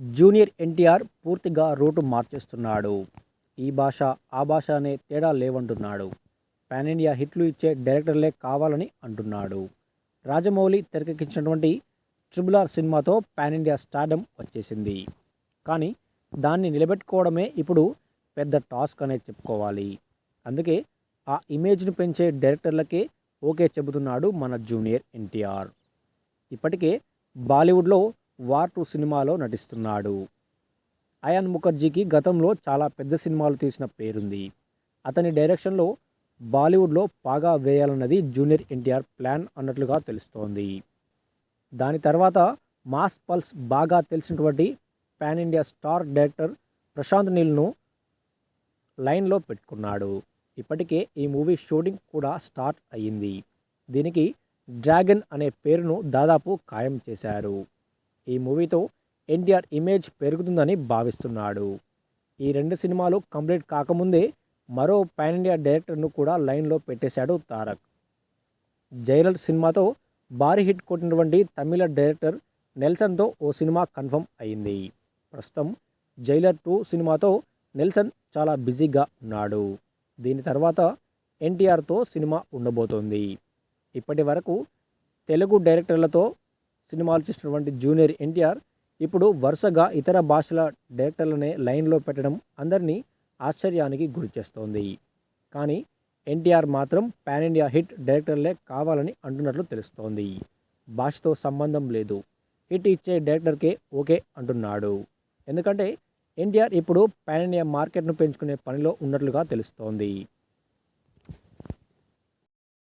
Junior NTR పూర్తిగా route మార్చేస్తున్నాడు. ఈ భాష ఆ భాష అనే తేడా లేవంటున్నాడు. పాన్ ఇండియా హిట్లు ఇచ్చే డైరెక్టర్లే కావాలని అంటున్నాడు. రాజమౌళి తెరకెక్కించినటువంటి ట్రిబుల్ ఆర్ సినిమాతో పాన్ ఇండియా స్టార్డమ్ వచ్చేసింది. కానీ దాన్ని నిలబెట్టుకోవడమే ఇప్పుడు పెద్ద టాస్క్ అనేది చెప్పుకోవాలి. అందుకే ఆ ఇమేజ్ను పెంచే డైరెక్టర్లకే ఓకే చెబుతున్నాడు మన జూనియర్ ఎన్టీఆర్. ఇప్పటికే బాలీవుడ్లో వార్ టూ సినిమాలో నటిస్తున్నాడు. అయాన్ ముఖర్జీకి గతంలో చాలా పెద్ద సినిమాలు తీసిన పేరుంది. అతని డైరెక్షన్లో బాలీవుడ్లో పాగా వేయాలన్నది జూనియర్ ఎన్టీఆర్ ప్లాన్ అన్నట్లుగా తెలుస్తోంది. దాని తర్వాత మాస్ పల్స్ బాగా తెలిసినటువంటి pan India star director Prashanth నీల్ను లైన్లో పెట్టుకున్నాడు. ఇప్పటికే ఈ మూవీ షూటింగ్ కూడా స్టార్ట్ అయ్యింది. దీనికి డ్రాగన్ అనే పేరును దాదాపు ఖాయం చేశారు. ఈ మూవీతో ఎన్టీఆర్ ఇమేజ్ పెరుగుతుందని భావిస్తున్నాడు. ఈ రెండు సినిమాలు కంప్లీట్ కాకముందే మరో పాన్ ఇండియా డైరెక్టర్ను కూడా లైన్లో పెట్టేశాడు తారక్. జైలర్ సినిమాతో భారీ హిట్ కొట్టినటువంటి తమిళ డైరెక్టర్ నెల్సన్తో ఓ సినిమా కన్ఫర్మ్ అయింది. ప్రస్తుతం జైలర్ టూ సినిమాతో నెల్సన్ చాలా బిజీగా ఉన్నాడు. దీని తర్వాత ఎన్టీఆర్తో సినిమా ఉండబోతోంది. ఇప్పటి వరకు తెలుగు డైరెక్టర్లతో సినిమాలు చేసినటువంటి జూనియర్ ఎన్టీఆర్ ఇప్పుడు వరుసగా ఇతర భాషల డైరెక్టర్లనే లైన్లో పెట్టడం అందరినీ ఆశ్చర్యానికి గురి చేస్తోంది. కానీ ఎన్టీఆర్ మాత్రం పాన్ ఇండియా హిట్ డైరెక్టర్లే కావాలని అంటున్నట్లు తెలుస్తోంది. భాషతో సంబంధం లేదు. హిట్ ఇచ్చే డైరెక్టర్కే ఓకే అంటున్నాడు. ఎందుకంటే ఎన్టీఆర్ ఇప్పుడు పాన్ ఇండియా మార్కెట్ను పెంచుకునే పనిలో ఉన్నట్లుగా తెలుస్తోంది.